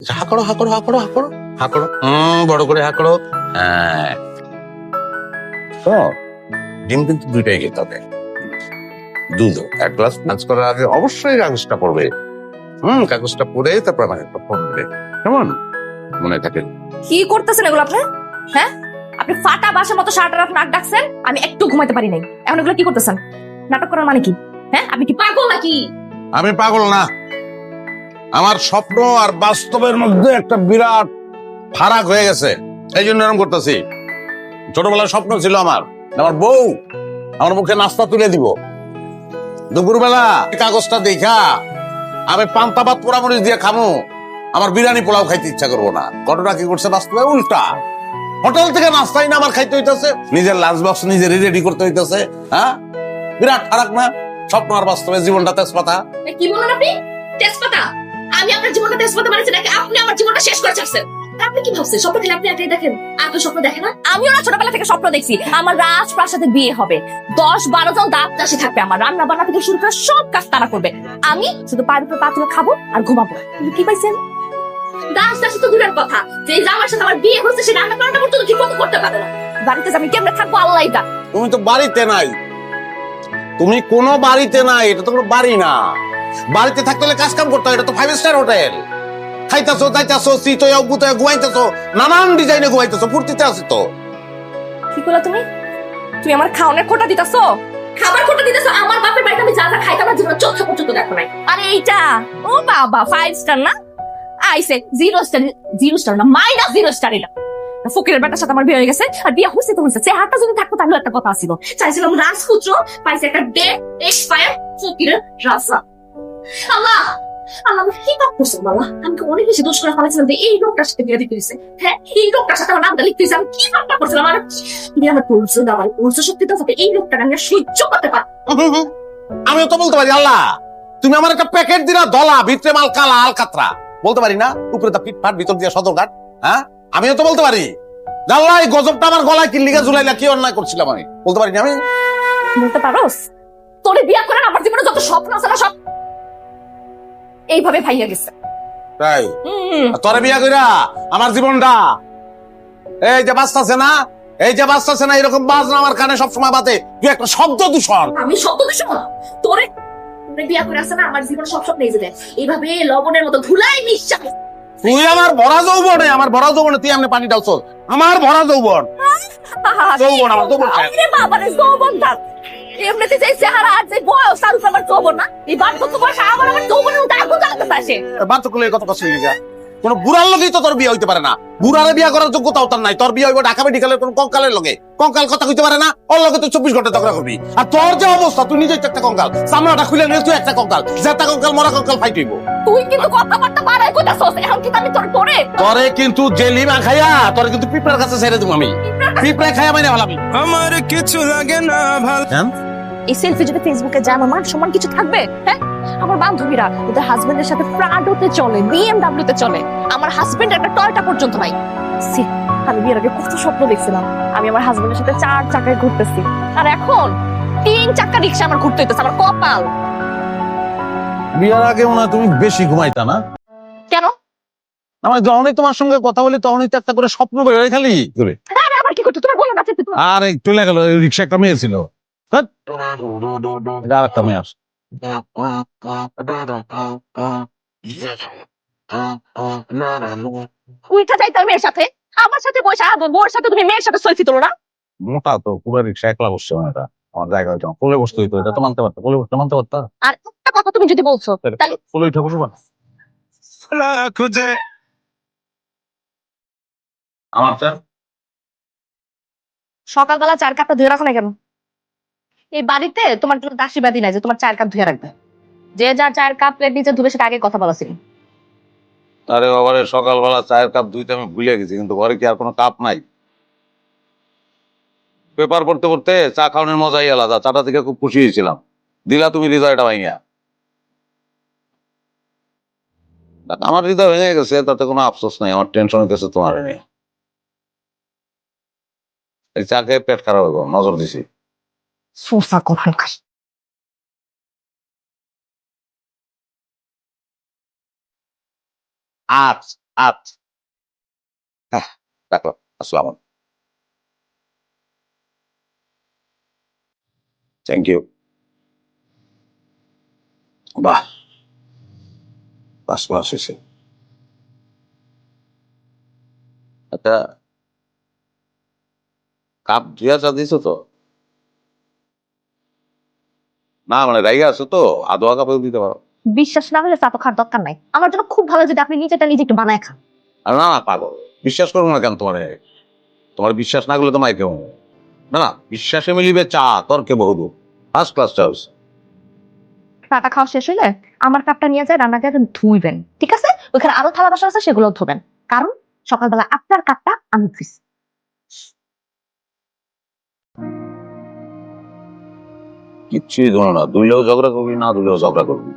হাঁকড়ো হাঁকড়ো হাঁকড়ো হাঁকড়ো হাঁকড়ো হুম বড় করে হাঁকড়ো। হ্যাঁ। ডিম কিন্তু দুইটাই খেতে হবে। দুধ এক গ্লাস করার আগে অবশ্যই কাগজটা পড়বে। হুম কাগজটা পড়ে তারপর আমাকে ফোন দেবে। কেমন? মনে থাকে। কি করতেছেন এগুলো আপনি? হ্যাঁ? আপনি ফাটা বাসার মতো সারাটা রাত নাক ডাকছেন আমি একটু ঘুমাইতে পারি নাই। এখন এগুলো কি করতেছেন? নাটক করার মানে কি? হ্যাঁ আপনি কি পাগল নাকি? আমি পাগল না। আমার স্বপ্ন আর বাস্তবের মধ্যে একটা বিরাট ফারাক হয়ে গেছে। এই জন্য এরকম করতেছি। ছোটবেলার স্বপ্ন ছিল আমার। আমার বউ আমার মুখে নাস্তা তুলে দিব। দুপুরবেলা কাগজটা দেখা আমি পান্তা ভাত, পোড়ামরিচ দিয়ে খামু। আমার বিরিয়ানি পোলাও খাইতে ইচ্ছা করব না। ঘটনা কি করছে বাস্তবে? উল্টা। হোটেল থেকে নাস্তাই না আমার খাইতে হইতেছে। নিজের লাঞ্চ বক্স নিজে রেডি করতে হইতেছে। হ্যাঁ? বিরাট ফারাক না? স্বপ্ন আর বাস্তবে জীবনটা তেজপাতা। কি বলেন আপনি? তেজপাতা? আমি আপনার জীবনটা তেজপাতা বানিয়েছি নাকি আপনি আমার জীবনটা শেষ করে ছাড়ছেন। আপনি কি ভাবছেন? স্বপ্ন খেলে আপনি একটাই দেখেন? আর কেউ স্বপ্ন দেখে না? আমিও না ছোটবেলা থেকে স্বপ্ন দেখছি। আমার রাজপ্রাসাদে বিয়ে হবে। দশ বারো জন দাঁত চাষি থাকবে আমার। রান্না বান্না থেকে শুরু করে সব কাজ তারা করবে। আমি শুধু পায়ের উপরে খাব আর ঘুমাবো। কি পাইছেন? দাস দাসী তো দূরের কথা। যে জামার সাথে আমার বিয়ে হচ্ছে সে রান্না বান্নাটা পর্যন্ত ঠিক মতো করতে পারে না। বাড়িতে আমি কেমনে থাকব আল্লাহ তুমি তো বাড়িতে নাই। তুমি কোনো বাড়িতে নাই এটা তো কোনো বাড়ি না। বাড়িতে থাকতে হলে কাজ কাম করতে হয় এটা তো ফাইভ স্টার হোটেল খাইতেছো দাইতেছো শীতয়া গুতয়া ঘুমাইতেছো নানান ডিজাইনে ঘুমাইতেছো ফুর্তিতে আছে তো। কি করলা তুমি? তুমি আমার খাওয়ানোর খোটা দিতেছো? খাবার খোটা দিতেছো আমার বাপের বাড়িতে আমি যা যা খাইতাম না জীবনে চোখে পর্যন্ত দেখো নাই। আরে এইটা ও বাবা ফাইভ স্টার না? আইসে জিরো স্টার জিরো স্টার না মাইনাস জিরো স্টার এটা ফকিরের বেটার সাথে আমার বিয়ে হয়ে গেছে আর বিয়ে হয়েছে তো হয়েছে চেহারাটা যদি থাকতো তাহলে একটা কথা ছিল চাইছিলাম রাজপুত্র পাইছে একটা ডেট এক্সপায়ার ফকিরের রাজা। আল্লাহ কি পাপ করছি আল্লাহ আমি অনেক বেশি দোষ করে ফেলেছিলাম যে এই লোকটার সাথে বিয়ে দিতে হয়েছে। হ্যাঁ এই লোকটার সাথে আমার নামটা লিখতে হয়েছে আমি কি পাপটা করছিলাম? আর তুমি আমার পৌঁছে শক্তি তো এই লোকটাকে আমি সহ্য করতে পারি আমিও তো বলতে পারি আল্লাহ। তুমি আমার একটা প্যাকেট দিলা দলা ভিতরে মাল কালা বলতে পারি না উপরে তা পিট ফাট ভিতর দিয়ে সদরঘাট হ্যাঁ? আমিও তো বলতে পারি। আল্লাহ এই গজবটা আমার গলায় কি ঝুলাইলা কি অন্যায় করছিলাম আমি? বলতে পারি না আমি? বলতে পারোস? তোরে বিয়া করে আমার জীবনে যত স্বপ্ন আছে না সব এইভাবে ভাইয়া গেছে। তাই? তোরে বিয়া কইরা আমার জীবনটা? এই যে বাঁচতেছে না? এই যে বাঁচতেছে না এরকম বাজনা আমার কানে সবসময় বাতে তুই একটা শব্দ দূষণ। আমি শব্দ দূষণ? তোরে তোরে বিয়া করে আসে না আমার জীবন সব স্বপ্ন এসে যায়। এইভাবে লবণের মতো ধুলাই মিশা তুই আমার ভরা যৌবনে আমার ভরা যৌবনে তুই এমনি পানি ডালছ আমার ভরা যৌবন। যৌবন আমার যৌবন আরে বাবা রে যৌবন দাও এমনিতে যে চেহারা আর যে বয়স, তার উপর আমার চৌবন না। এই কত বয়স আমার আমার চৌবনের মধ্যে আগুন জ্বালাতে আসে কত কষ্ট লিগা কোন বুড়ার লগেই তো তোর বিয়ে হইতে পারে না। বুড়ারে বিয়া করার যোগ্যতাও তার নাই। তোর বিয়ে হইব ঢাকা মেডিকেলের কোন কঙ্কালের লগে। কঙ্কাল কথা কইতে পারে না ওর লগে তুই চব্বিশ ঘণ্টা ঝগড়া করবি। আর তোর যে অবস্থা তুই নিজে একটা কঙ্কাল। চামড়াটা খুলে নিয়ে তুই একটা কঙ্কাল। যেটা কঙ্কাল মরা কঙ্কাল ফাইট হইব। তুই কিন্তু কথাবার্তা বাড়াই কইতাছস এখন কি আমি তোর পরে? তরে কিন্তু জেলিমা খাইয়া তোরে কিন্তু পিঁপড়ার কাছে ছেড়ে দেবো আমি। পিঁপড়া খাইয়া মানে আমার কিছু লাগে না ভালো এই সেলফি যদি ফেসবুকে যায় আমার মান সম্মান কিছু থাকবে? হ্যাঁ? আমার বান্ধবীরা ওদের হাজবেন্ডের সাথে প্রাডোতে চলে বিএমডব্লিউ তে চলে। আমার হাজবেন্ড একটা টয়টা পর্যন্ত নাই। সি, আমি বিয়ের আগে কত স্বপ্ন দেখছিলাম। আমি আমার হাজবেন্ডের সাথে চার চাকায় ঘুরতেছি। আর এখন তিন চাকা রিক্সা আমার ঘুরতে হইতেছে আমার কপাল। বিয়ার আগে মনে তুমি বেশি ঘুমাইতা না? কেন? আমার যখনই তোমার সঙ্গে কথা বলি তখনই তো একটা করে স্বপ্ন বেরোয় খালি। করে। আরে আবার কি করতে বলো আর চলে গেল রিক্সা একটা মেয়ে ছিল। আর একটা মেয়ে আসে। উইঠা যাইতে মেয়ের সাথে। আমার সাথে বসে সাথে তুমি মেয়ের সাথে সেলফি তোলো না। মোটা তো পুরো রিক্সা একলা বসছে এটা আমার জায়গায় যাও কোলে বসতে হইতো এটা তো মানতে পারতো কোলে বসতে মানতে পারতা। আর একটা কথা তুমি যদি বলছো তাহলে কোলে উঠে বসবো না। খুঁজে। আমার সকালবেলা চার কাপটা ধুয়ে রাখো না কেন? এই বাড়িতে তোমার জন্য দাসীবাদী নাই যে তোমার চার কাপ ধুয়ে রাখবে। যে যার চায়ের কাপ প্লেট নিচে ধুবে, সেটা আগে কথা বলা ছিল। আরে বাবারে, সকালবেলা চায়ের কাপ ধুইতে আমি ভুলে গেছি, কিন্তু ঘরে কি আর কোনো কাপ নাই? পেপার পড়তে পড়তে চা খাওয়ানোর মজাই আলাদা, চাটা থেকে খুব খুশি হয়েছিলাম। দিলা তুমি হৃদয়টা ভাঙিয়া। আমার হৃদয় ভেঙে গেছে, তাতে কোনো আফসোস নাই, আমার টেনশন হইতেছে তোমার নিয়ে। চা খেয়ে পেট খারাপ হইব নজর দিছি। সোসা কথা আজ আচ্ছা হ্যাঁ রাখো আসসালাম থ্যাংক ইউ বাহ বাস বাস এসে আচ্ছা কাপ ধুয়া চা দিছো তো না মানে রাইগা আছো তো কাপেও দিতে পারো। বিশ্বাস না হলে চা তো খাওয়ার দরকার নাই। আমার জন্য খুব ভালো যদি আপনি নিজেটা নিজে একটু বানায় খান। আর না না পাগল। বিশ্বাস করব না কেন তোমার? তোমার বিশ্বাস না করলে তোমায় কেউ না না বিশ্বাসে মিলিবে চা তর্কে বহুদূর ফার্স্ট ক্লাস চা হচ্ছে। চাটা খাওয়া শেষ হইলে আমার কাপটা নিয়ে যায় রান্নাঘরে ধুইবেন ঠিক আছে? ওইখানে আরও থালা বাসন আছে সেগুলো ধোবেন। কারণ সকালবেলা আপনার কাপটা আমি ধুইছি কিচ্ছুই ধরো না। দুইলেও ঝগড়া করবি না দুইলেও ঝগড়া করবি।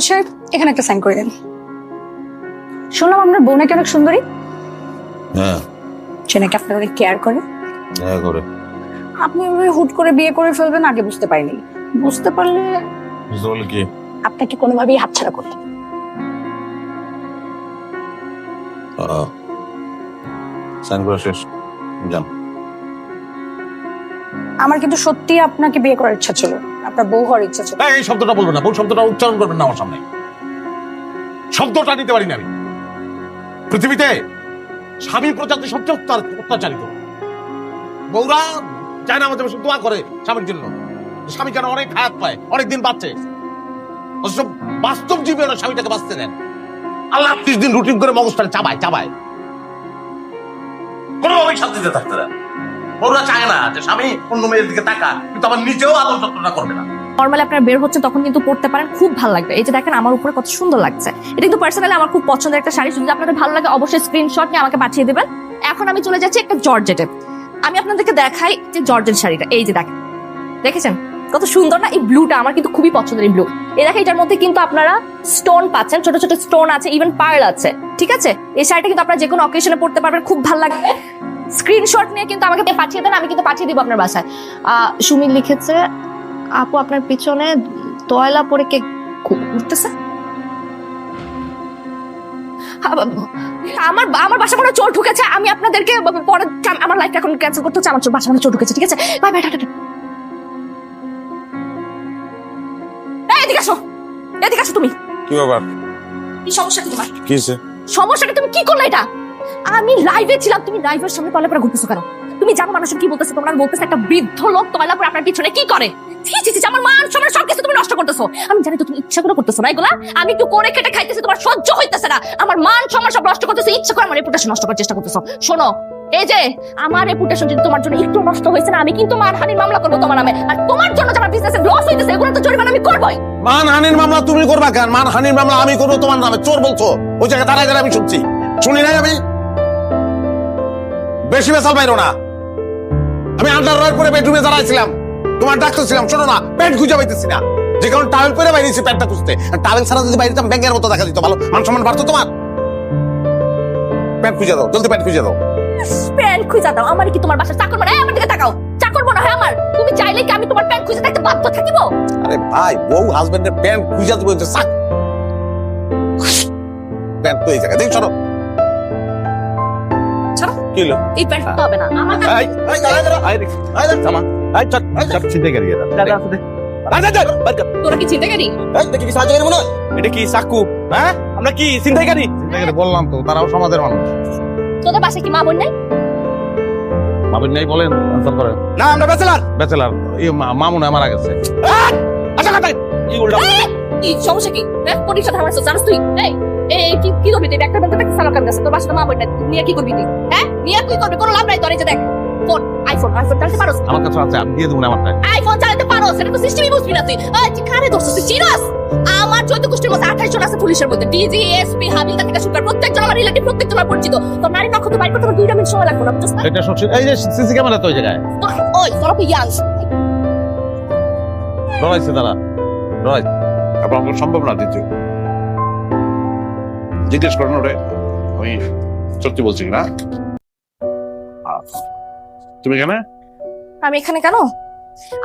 সাহেব এখানে একটা সাইন করে দেন। শুনলাম আপনার বউ নাকি অনেক সুন্দরী। হ্যাঁ। সে নাকি আপনার অনেক কেয়ার করে। দেখা করে। আপনি ওভাবে হুট করে বিয়ে করে ফেলবেন আগে বুঝতে পারিনি। বুঝতে পারলে বুঝতে পারলে কি? আপনাকে কোনোভাবেই হাতছাড়া করতে সাইন করা শেষ। যান। আমার কিন্তু সত্যি আপনাকে বিয়ে করার ইচ্ছা ছিল। আপনার বউ হওয়ার ইচ্ছা ছিল। এই শব্দটা বলবেন না। বউ শব্দটা উচ্চারণ করবেন না আমার সামনে। শব্দটা নিতে পারি না আমি। পৃথিবীতে স্বামী প্রজাতি সবচেয়ে অত্যাচারিত। বৌরা চায় না আমাদের দোয়া করে স্বামীর জন্য। স্বামী কেন অনেক হায়াত পায়, অনেক দিন বাঁচে। অথচ বাস্তব জীবনে স্বামীটাকে বাঁচতে দেন। আল্লাহ ত্রিশ দিন রুটিন করে মগজটাকে চাবায় চাবায়। কোনোভাবেই শান্তিতে থাকতে দেন বৌরা চায় না যে স্বামী অন্য মেয়ের দিকে তাকা কিন্তু আবার নিজেও আদর যত্নটা করবে না। নর্মালি আপনারা বের হচ্ছে তখন কিন্তু পড়তে পারেন, খুব ভালো লাগবে। এই যে দেখেন আমার উপরে কত সুন্দর লাগছে। এটা কিন্তু পার্সোনালি আমার খুব পছন্দের একটা শাড়ি। যদি আপনাদের ভালো লাগে অবশ্যই স্ক্রিনশট নিয়ে আমাকে পাঠিয়ে দেবেন। এখন আমি চলে যাচ্ছি একটা জর্জেটে আমি আপনাদেরকে দেখাই যে জর্জেট শাড়িটা। এই যে দেখেন। দেখেছেন? কত সুন্দর না? এই ব্লুটা আমার কিন্তু খুবই পছন্দের এই ব্লু এই দেখেন, এটার মধ্যে কিন্তু আপনারা স্টোন পাচ্ছেন। ছোট ছোট স্টোন আছে ইভেন পার্ল আছে। ঠিক আছে? এই শাড়িটা কিন্তু আপনারা যে কোনো অকেশনে পড়তে পারবেন। খুব ভালো লাগবে। স্ক্রিনশট নিয়ে কিন্তু আমাকে পাঠিয়ে দেন আমি কিন্তু পাঠিয়ে দিব আপনার বাসায়। সুমিত লিখেছে আপু আপনার পিছনে তয়লা পরে কে আব- আমার আমার বাসা কোনো চোর ঢুকেছে আমি আপনাদেরকে পরে আমার লাইফটা এখন ক্যান্সেল করতে হচ্ছে আমার বাসা কোনো চোর ঢুকেছে ঠিক আছে? Bye bye tata. এদিকে আসো এদিকে আসো তুমি। কি ব্যাপার? কি সমস্যা কি তোমার? কি সমস্যাটা তুমি কি করলে এটা? আমি লাইভে ছিলাম, তুমি লাইভের সামনে তলা পরে ঘুরতেছো কেন? তুমি জানো মানুষের কি বলতেছে? তোমরা বলতেছে একটা বৃদ্ধ লোক তলা পরে আপনার পিছনে কি করে? ছি ছি আমার মান সম্মান তুমি নষ্ট করতেছো। আমি জানি তো তুমি ইচ্ছা করে করতেছো না এগুলা আমি একটু করে কেটে খাইতেছি, তোমার সহ্য হইতেছে না। আমার মান সম্মান সব নষ্ট করতেছো, ইচ্ছা করে আমার রেপুটেশন নষ্ট করার চেষ্টা করতেছো। শোনো, এই যে, আমার রেপুটেশন যদি তোমার জন্য একটু নষ্ট হয়েছে না, আমি কিন্তু মানহানির মামলা করব তোমার নামে। আর তোমার জন্য বিজনেসে লস হইতেছে, এগুলো তো জরিমানা আমি করবোই। মানহানির মামলা তুমি করবা কেন? মানহানির মামলা আমি করব তোমার নামে, চোর বলছো। ওই জায়গায় দাঁড়ায় দাঁড়ায় আমি শুনছি। শুনি নাই আমি? বেশি বেসাল বাইরো না। আমি আন্ডার রয়ের পরে বেডরুমে দাঁড়াইছিলাম। তোমার ডাক্তার ছিলাম শোনো না প্যান্ট খুঁজে পাইতেছি না। যে কারণ টাওয়েল পরে বাইরেছি প্যান্টটা খুঁজতে। টাওয়েল ছাড়া যদি বাইরে ব্যাংকের মতো দেখা দিত ভালো? মান সম্মান বাড়তো তোমার? প্যান্ট খুঁজে দাও জলদি প্যান্ট খুঁজে দাও। প্যান্ট খুঁজে দাও আমার কি তোমার বাসা চাকর মনে আমার দিকে তাকাও। চাকর মনে হয় আমার। তুমি চাইলে কি আমি তোমার প্যান্ট খুঁজে থাকতে বাধ্য থাকিব? আরে ভাই বউ হাজবেন্ডের প্যান্ট খুঁজে দেবো সাক। প্যান্ট তো এই জায়গায়। দেখি ছাড়ো। কি হলো এই প্যান্ট তো হবে না। দাঁড়া, দাঁড়া, থামা। চিন্তা করি বাদ কর। তোরা কি চিন্তা করি এই, দেখি কি সাহায্য করি মনে এটা কি চাকু হ্যাঁ? আমরা কি চিন্তাইকারী চিন্তাকারী বললাম তো তারাও সমাজের মানুষ। তোদের বাসায় কি মা বোন নাই? মাবিন নাই বলেন আনসার করেন। না আমরা ব্যাচেলার। ব্যাচেলার এই মা- মামুন মারা গেছে। আচ্ছা কথা এই উল্টা এই, কি সমস্যা কি? হ্যাঁ পরীক্ষা সাথে জানিস তুই। এই কি কি করবি তুই? একটা ব্যাংকে কাছে তোর বাসায় মা বোন নাই। নিয়ে কি করবি তুই? হ্যাঁ? নিয়ে কি করবি কোনো লাভ নাই তোর এই যে দেখ। ফোন আইফোন আইফোন চালাতে পারোস? আমার কাছে আছে আমি দিয়ে দেবো না আমারটা আইফোন চালাতে পারো সেটা তো সিস্টেমই বুঝবি না তুই। তুই কারে ধরছিস? তুই চিনস? আমার চৈত্য গোষ্ঠীর মধ্যে আঠাশ জন আছে পুলিশের মধ্যে। ডিজি এসপি হাবিলদার থেকে শুরু করে প্রত্যেকজন আমার রিলেটিভ প্রত্যেকজন আমার পরিচিত। তো নারী নক্ষত্র বাইর করতে আমার দুইটা মিনিট সময় লাগবে না বুঝছিস এটা শুনছি এই যে সিসি ক্যামেরা তো ওই জায়গায়। ওই তোরা তো ইয়াং ডরাইছে তারা। ডরাইছে তারপর আমার সম্ভব না দিতে জিজ্ঞেস করেন ওরে আমি সত্যি বলছি না তুমি কেন আমি এখানে কেন?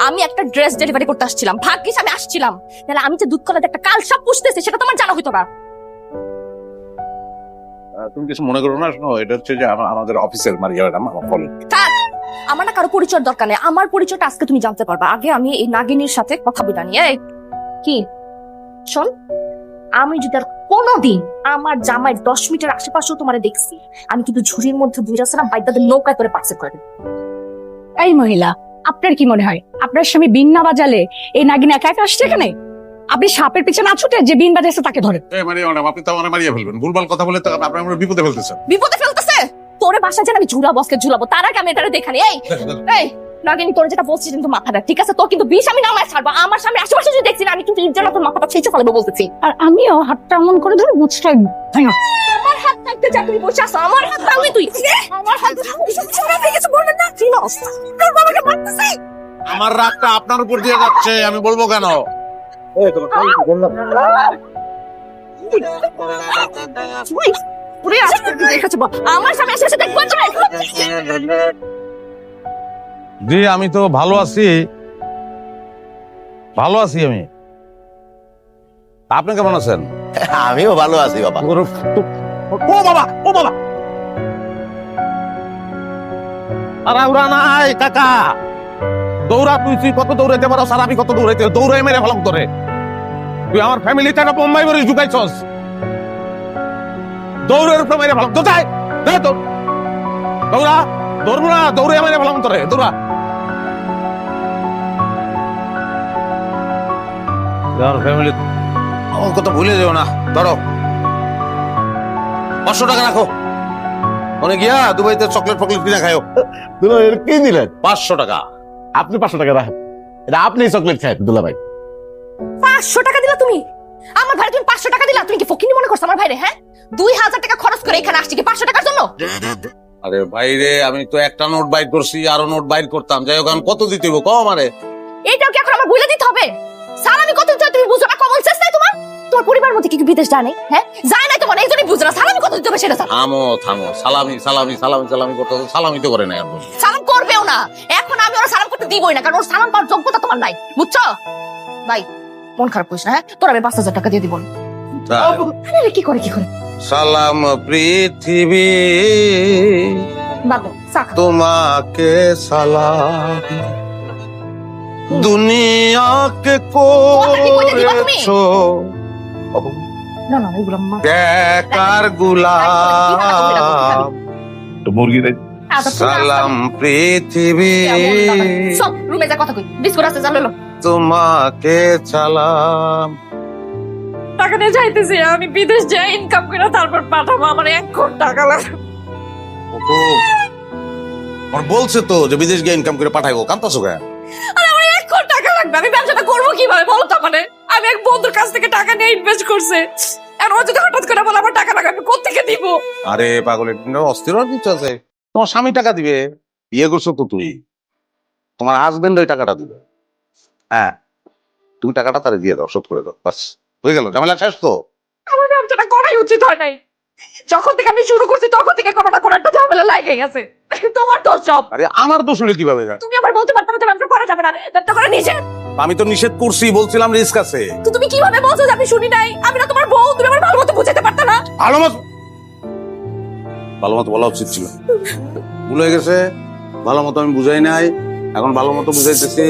আমি একটা ড্রেস ডেলিভারি করতে আসছিলাম। ভাগ্যিস আমি আসছিলাম। তাহলে আমি যে দুধ কলাতে একটা কাল সব পুষতেছি সেটা তোমার জানা হইতো না। তুমি কিছু মনে করো না? শোনো এটা হচ্ছে যে আমাদের অফিসের মারিয়া ম্যাডাম আমার কলিগ থাক আমার না কারও পরিচয়ের দরকার নেই। আমার পরিচয়টা আজকে তুমি জানতে পারবা। আগে আমি এই নাগিনীর সাথে কথা বলে নিয়ে কি? শোন আমি যদি আর কোনোদিন আমার জামাইয়ের দশ মিটার আশেপাশেও তোমার দেখছি আমি কিন্তু ঝুড়ির মধ্যে দুই রাস্তা বাইদাদের নৌকায় করে পার্সেল করে দেব। এই মহিলা আপনার কি মনে হয়? আপনার স্বামী বিন না বাজালে এই নাগিন একা একা আসছে এখানে? আপনি সাপের পিছনে না ছুটে যে বিন বাজাইছে তাকে এই ম্যাডাম আপনি তো আমার মারিয়া ফেলবেন। ভুলভাল কথা বলে তো আপনি আমার বিপদে ফেলতেছেন। বিপদে ফেলতেছে? তোরে বাসা যেন আমি ঝুলা বসকে ঝুলাবো তার আগে আমি এটারে দেখানি। এই এই নাগিনী তোর যেটা বলছিস কিন্তু মাথাটা ঠিক আছে? তোর কিন্তু বিষ আমি নামায় ছাড়বো আমার সামনে আশেপাশে যদি দেখছি না আমি কিন্তু ইজ্জত তোর মাথাটা ছেঁচে ফেলব বলতেছি। আর আমিও হাতটা এমন করে ধরে মুচটাই ভাঙা যা তুই বসে আমার হাত তুই। আমার হাত ছোড়া গেছে বলবেন না। চিনস তোর বাবাকে মারতেছি। আমার রাগটা আপনার উপর দিয়ে যাচ্ছে আমি বলব কেন? তুই পুরে আসতে আমার সামনে এসে এসে দেখব জি আমি তো ভালো আছি। ভালো আছি আমি। আপনি কেমন আছেন? আমিও ভালো আছি বাবা। ও বাবা ও বাবা। আরে উড়া নাই কাকা। দৌড়া তুই তুই কত দৌড়াইতে পারো স্যার আমি কত দৌড়াইতে দৌড়াই মেরে তোরে। তুই আমার ফ্যামিলি টাকা বোম্বাই করে ঢুকাইছস দৌড়ের উপরে মেরে দৌড়া দৌড়বো না দৌড়ে মেরে ফেলাম তোরে। দৌড়া। আমার ফ্যামিলি আমার কথা ভুলে যেও না। ধরো। পাঁচশো টাকা রাখো। মানে গিয়া দুবাইতে চকলেট ফকলেট কিনা খাও দুলা এর কি দিলেন পাঁচশো টাকা। আপনি পাঁচশো টাকা রাখেন। এটা আপনি চকলেট খায় দুলা ভাই পাঁচশো টাকা দিলা তুমি? আমার ভাই তুমি পাঁচশো টাকা দিলা? তুমি কি ফকিনি মনে করছ আমার ভাইরে হ্যাঁ? দুই হাজার টাকা খরচ করে এখানে আসছি কি পাঁচশো টাকার জন্য? আরে বাইরে আমি তো একটা নোট বাইর করছি আরও নোট বাইর করতাম। যাই হোক কত দিতে কম আরে এইটাও কি এখন আমার বলে দিতে হবে? সালামি কত দিতে তুমি বুঝো না? কমন সেন্স নাই তোমার? তোমার পরিবার মধ্যে কি কি বিদেশ জানে হ্যাঁ? যায় না তোমার এই বুঝো না। সালামি কত দিতে হবে সেটা থামো থামো। সালামি সালামি সালামি সালামি করতে সালামি তো করে না এখন সালাম করবেও না। এখন আমি ওরা সালাম করতে দিবই না কারণ ওর সালাম পাওয়ার যোগ্যতা তোমার নাই। বুঝছ? ভাই মন খারাপ করিস না হ্যাঁ? তোর আমি পাঁচ হাজার টাকা দিয়ে দিব। আরে কি করে কি করে? সালাম পৃথিবী। বাবু তোমাকে সালাম। দুনিয়াকে করেছ। বেকার গুলাম মুরগি দেয় সালাম পৃথিবী। রুমে যা কথা কই। বিস্কুট আছে যা তোমাকে সালাম টাকা নিয়ে যাইতেছি আমি বিদেশ যাই ইনকাম করে তারপর পাঠাবো আমার এক কোটি টাকা লাগবে। বলছে তো যে বিদেশ গিয়ে ইনকাম করে পাঠাইবো কান্তাছো কেন? আমি ব্যবসাটা করব কীভাবে বলো তো মানে আমি এক বন্ধুর কাছ থেকে টাকা নিয়ে ইনভেস্ট করছে। আর ও যদি হঠাৎ করে বলে আমার টাকা লাগবে আমি কোথেকে দিব আরে অস্থির কিছু আছে। তোমার স্বামী টাকা দিবে বিয়ে করছ তো তুই তোমার হাজবেন্ড ওই টাকাটা দিবে। হ্যাঁ তুমি টাকাটা তারে দিয়ে দাও শোধ করে দাও বাস। হয়ে গেল ঝামেলা শেষ তো? আমার ব্যবসাটা করাই উচিত হয় নাই। যখন থেকে আমি শুরু করছি তখন থেকে কোনো না কোনো একটা ঝামেলা লাগে গেছে তোমার দোষ সব। আরে আমার দোষ হলে কীভাবে? তুমি আবার বলতে পারতে না যে ব্যবসা করা যাবে না। ব্যবসা করে নিষেধ। আমি তো নিষেধ করছি বলছিলাম রিস্ক আছে। তো তুমি কীভাবে বলছো যে আমি শুনি নাই? আমি না তোমার বউ তুমি আমার ভালো মতো বুঝাতে পারতে না। ভালো মতো ভালো মতো বলা উচিত ছিল। ভুল হয়ে গেছে ভালো মতো আমি বুঝাই নাই। এখন ভালো মতো বুঝাইতেছি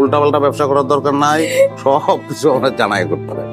উল্টা পাল্টা ব্যবসা করার দরকার নাই। সব কিছু আমরা জানাই করতে হবে।